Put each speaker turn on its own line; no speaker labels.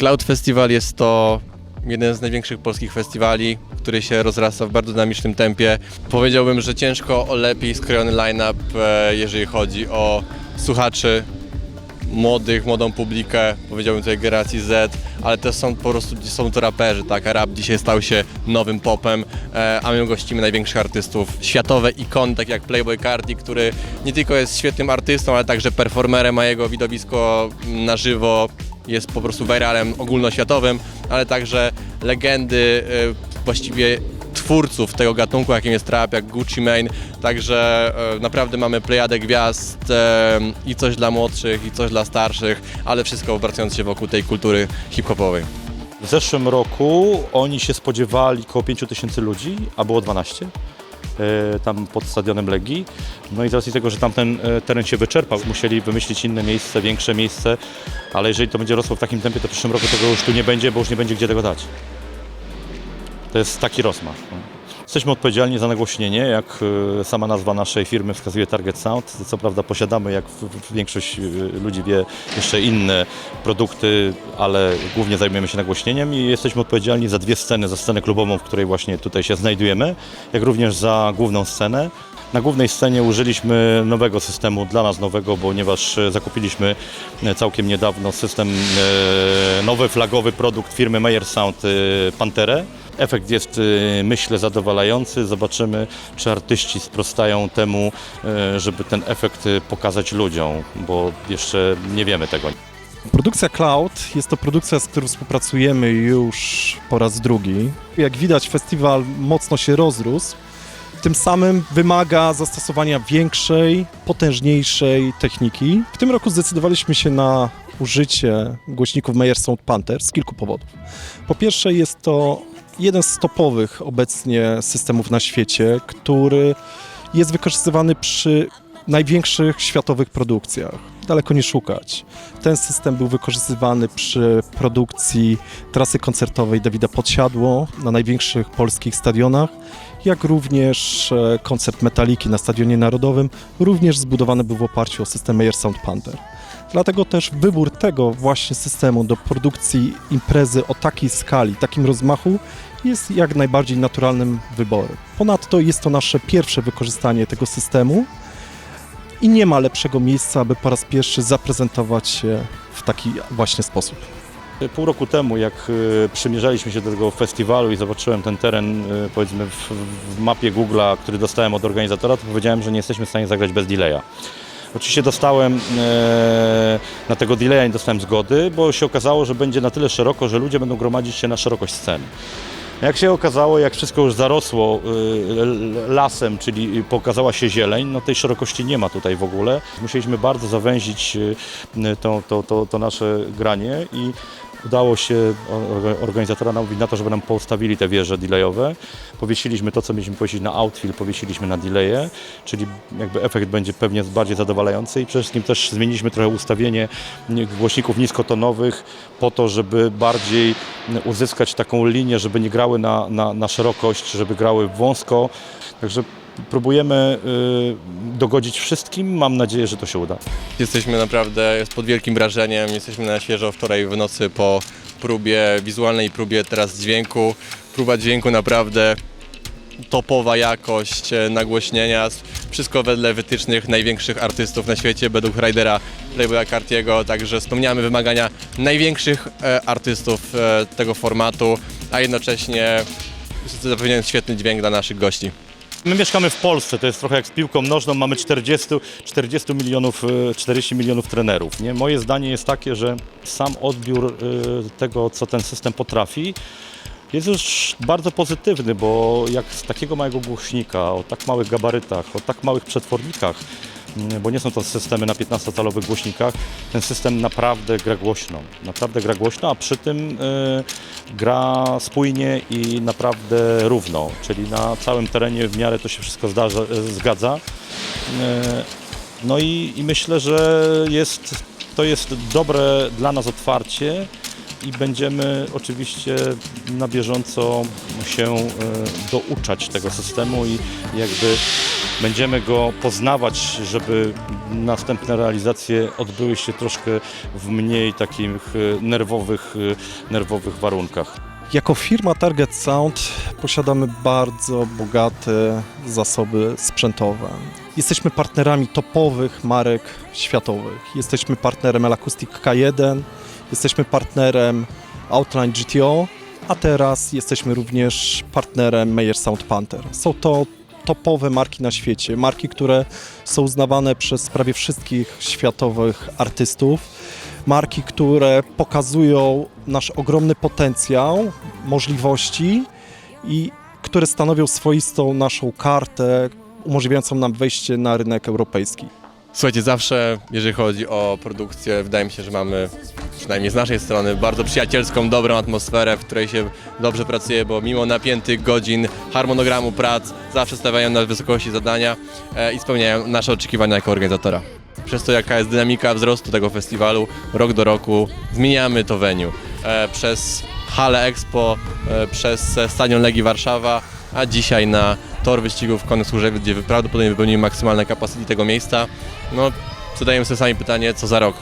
Cloud Festival jest to jeden z największych polskich festiwali, który się rozrasta w bardzo dynamicznym tempie. Powiedziałbym, że ciężko o lepiej skrojony line-up, e, jeżeli chodzi o słuchaczy, młodych, młodą publikę, powiedziałbym tutaj generacji Z, ale też są po prostu, są to raperzy, tak, rap dzisiaj stał się nowym popem, e, a my gościmy największych artystów, światowe ikony, tak jak Playboy Carti, który nie tylko jest świetnym artystą, ale także performerem, a jego widowisko na żywo jest po prostu viralem ogólnoświatowym, ale także legendy e, właściwie twórców tego gatunku, jakim jest trap, jak Gucci Mane, także e, naprawdę mamy plejadę gwiazd e, i coś dla młodszych, i coś dla starszych, ale wszystko obracając się wokół tej kultury hip-hopowej.
W zeszłym roku oni się spodziewali około 5 tysięcy ludzi, a było 12 e, tam pod stadionem Legii. No i z racji tego, że tamten e, teren się wyczerpał, musieli wymyślić inne miejsce, większe miejsce, ale jeżeli to będzie rosło w takim tempie, to w przyszłym roku tego już tu nie będzie, bo już nie będzie gdzie tego dać. To jest taki rozmach. Jesteśmy odpowiedzialni za nagłośnienie, jak e, sama nazwa naszej firmy wskazuje Target Sound. Co prawda posiadamy, jak większość e, ludzi wie, jeszcze inne produkty, ale głównie zajmujemy się nagłośnieniem i jesteśmy odpowiedzialni za dwie sceny, za scenę klubową, w której właśnie tutaj się znajdujemy, jak również za główną scenę. Na głównej scenie użyliśmy nowego systemu, dla nas nowego, ponieważ e, zakupiliśmy całkiem niedawno system, nowy flagowy produkt firmy Meyer Sound Panterę. Efekt jest, e, myślę, zadowalający. Zobaczymy, czy artyści sprostają temu, e, żeby ten efekt e, pokazać ludziom, bo jeszcze nie wiemy tego.
Produkcja Cloud jest to produkcja, z którą współpracujemy już po raz drugi. Jak widać, festiwal mocno się rozrósł. Tym samym wymaga zastosowania większej, potężniejszej techniki. W tym roku zdecydowaliśmy się na użycie głośników Meyer Sound Panther z kilku powodów. Po pierwsze, jest to jeden z topowych obecnie systemów na świecie, który jest wykorzystywany przy największych światowych produkcjach. Daleko nie szukać. Ten system był wykorzystywany przy produkcji trasy koncertowej Dawida Podsiadło na największych polskich stadionach, jak również e, koncert Metaliki na Stadionie Narodowym, również zbudowany był w oparciu o system Meyer Sound Panther. Dlatego też wybór tego właśnie systemu do produkcji imprezy o takiej skali, takim rozmachu jest jak najbardziej naturalnym wyborem. Ponadto jest to nasze pierwsze wykorzystanie tego systemu i nie ma lepszego miejsca, aby po raz pierwszy zaprezentować się w taki właśnie sposób.
Pół roku temu, jak e, przymierzaliśmy się do tego festiwalu i zobaczyłem ten teren, e, powiedzmy, w, w mapie Google'a, który dostałem od organizatora, to powiedziałem, że nie jesteśmy w stanie zagrać bez delaya. Oczywiście dostałem e, na tego delaya nie dostałem zgody, bo się okazało, że będzie na tyle szeroko, że ludzie będą gromadzić się na szerokość sceny. Jak się okazało, jak wszystko już zarosło y, lasem, czyli pokazała się zieleń, no tej szerokości nie ma tutaj w ogóle. Musieliśmy bardzo zawęzić y, to, to, to, to nasze granie i udało się or- organizatora namówić na to, żeby nam postawili te wieże delayowe. Powiesiliśmy to, co mieliśmy powiesić na outfield, powiesiliśmy na delaye, czyli jakby efekt będzie pewnie bardziej zadowalający i przede wszystkim też zmieniliśmy trochę ustawienie głośników niskotonowych po to, żeby bardziej uzyskać taką linię, żeby nie grały na, na, na szerokość, żeby grały wąsko. Także próbujemy y, dogodzić wszystkim. Mam nadzieję, że to się uda.
Jesteśmy naprawdę pod wielkim wrażeniem, jesteśmy na świeżo wczoraj w nocy po próbie wizualnej próbie teraz dźwięku. Próba dźwięku naprawdę topowa jakość e, nagłośnienia, wszystko wedle wytycznych największych artystów na świecie, według Rydera Playboya Cartiego, także spełniamy wymagania największych e, artystów e, tego formatu, a jednocześnie zapewniając świetny dźwięk dla naszych gości.
My mieszkamy w Polsce, to jest trochę jak z piłką nożną, mamy 40, 40 milionów, y, 40 milionów trenerów. Nie? Moje zdanie jest takie, że sam odbiór y, tego, co ten system potrafi, jest już bardzo pozytywny, bo jak z takiego małego głośnika, o tak małych gabarytach, o tak małych przetwornikach, bo nie są to systemy na 15-calowych głośnikach, ten system naprawdę gra głośno. Naprawdę gra głośno, a przy tym y, gra spójnie i naprawdę równo, czyli na całym terenie w miarę to się wszystko zdarza, y, zgadza. Y, no i, i myślę, że jest, to jest dobre dla nas otwarcie i będziemy oczywiście na bieżąco się douczać tego systemu i jakby Będziemy go poznawać, żeby następne realizacje odbyły się troszkę w mniej takich e, nerwowych, e, nerwowych warunkach.
Jako firma Target Sound posiadamy bardzo bogate zasoby sprzętowe. Jesteśmy partnerami topowych marek światowych. Jesteśmy partnerem L-Acoustic K1, jesteśmy partnerem Outline GTO, a teraz jesteśmy również partnerem Meyer Sound Panther. Są to topowe marki na świecie, marki, które są uznawane przez prawie wszystkich światowych artystów marki, które pokazują nasz ogromny potencjał, możliwości i które stanowią swoistą naszą kartę umożliwiającą nam wejście na rynek europejski.
Słuchajcie, zawsze jeżeli chodzi o produkcję, wydaje mi się, że mamy, przynajmniej z naszej strony, bardzo przyjacielską, dobrą atmosferę, w której się dobrze pracuje, bo mimo napiętych godzin, harmonogramu prac, zawsze stawiają na wysokości zadania e, i spełniają nasze oczekiwania jako organizatora. Przez to, jaka jest dynamika wzrostu tego festiwalu, rok do roku zmieniamy to venue. E, przez Halę Expo, e, przez Stadion Legii Warszawa, a dzisiaj na tor wyścigów w Konnym Służewie, gdzie prawdopodobnie wypełnimy maksymalne capacity tego miejsca. No, zadajemy sobie sami pytanie, co za rok.